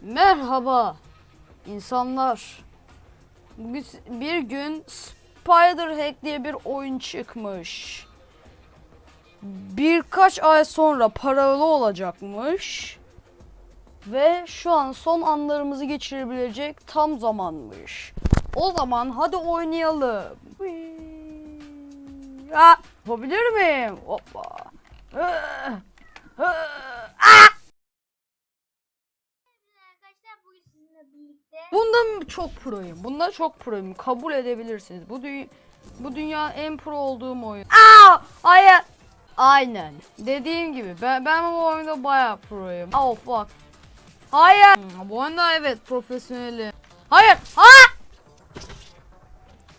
Merhaba insanlar. Bugün bir gün Spider Hack diye bir oyun çıkmış. Birkaç ay sonra paralı olacakmış. Ve şu an son anlarımızı geçirebilecek tam zamanmış. O zaman hadi oynayalım. Ah, yapabilir miyim? Hoppa. Ah, ah. Arkadaşlar bugün sizinle birlikte Bunda çok proyum. Bunda çok proyum. Kabul edebilirsiniz. Bu dünya bu dünya en pro olduğum oyun. Aa! Hayır. Aynen. Dediğim gibi ben ben bu oyunda bayağı proyum. Oh fuck. Hayır. Hmm, Bu oyunda evet profesyoneli. Hayır. Ha!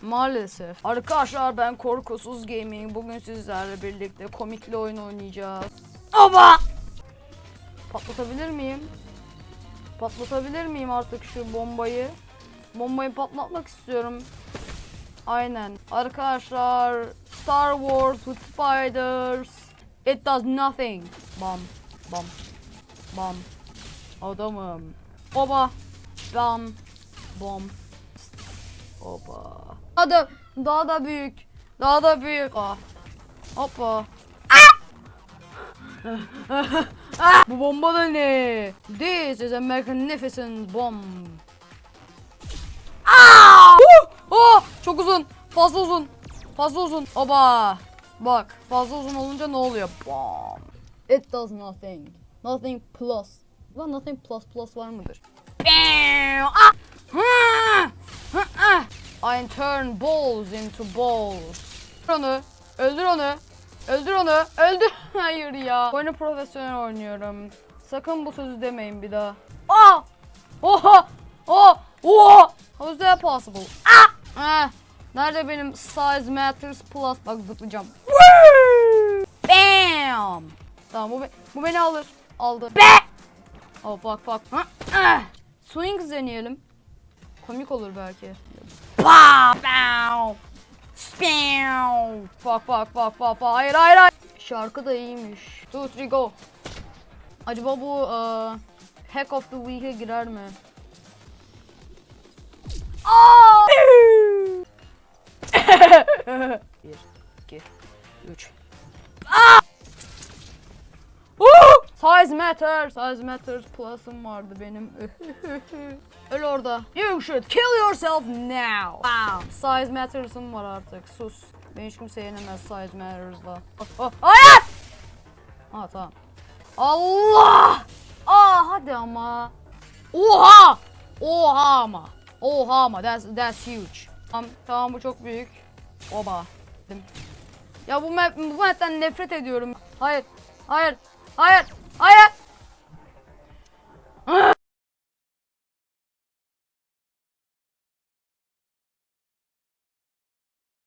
Maalesef. Arkadaşlar ben Korkusuz Gaming. Bugün sizlerle birlikte komikli oyun oynayacağız. Ama! Patlatabilir miyim? Patlatabilir miyim artık şu bombayı? Bombayı patlatmak istiyorum. Aynen. Arkadaşlar Star Wars with spiders. It does nothing. Bam. Bam. Bam. Adamım. Oba. Bam. Bom. Oba. Daha da, daha da büyük. Daha da büyük. Hoppa. Hoppa. Bu bomba da ne? This is a magnificent bomb. Aa! Uh! Oh! Çok uzun. Fazla uzun. Fazla uzun. Oba. Bak fazla uzun olunca ne oluyor? Bam. It does nothing. Nothing plus. Ulan nothing plus plus var mıdır? Ah! Ah! I turn balls into balls. Onu. Öldür onu. Öldür onu. Öldür. Hayır ya. Oyunu profesyonel oynuyorum. Sakın bu sözü demeyin bir daha. Aa! Oha! Oh! Oha! How is that possible? Ah! Ah! Nerede benim size matters plus? Bak zıplayacağım. Bam! Tamam bu, be- bu beni alır. Aldı. Be! Oh fuck fuck. Ha? Ah! Swings deneyelim. Komik olur belki. Bah! Bow! Spam! Fuck fuck fuck fuck fuck. Hayır hayır hayır. Şarkı da iyiymiş. Two three go. Acaba bu eee, Hack of the Week'e girer mi? Aa! Bir, iki, üç. Aa! Size matters, size matters plus'ım vardı benim. Öl orada. You should kill yourself now. Wow. Size matters'ım var artık. Sus. Ben hiç kimse yenemez size matters'la. Oh, oh, Hayır! Aa tamam. Allah! Aa hadi ama. Oha! Oha ama. Oha ama. That's, that's huge. Tamam, tamam bu çok büyük. Oba. Ya bu map, bu map'ten nefret ediyorum. Hayır. Hayır. Hayır. Hayır.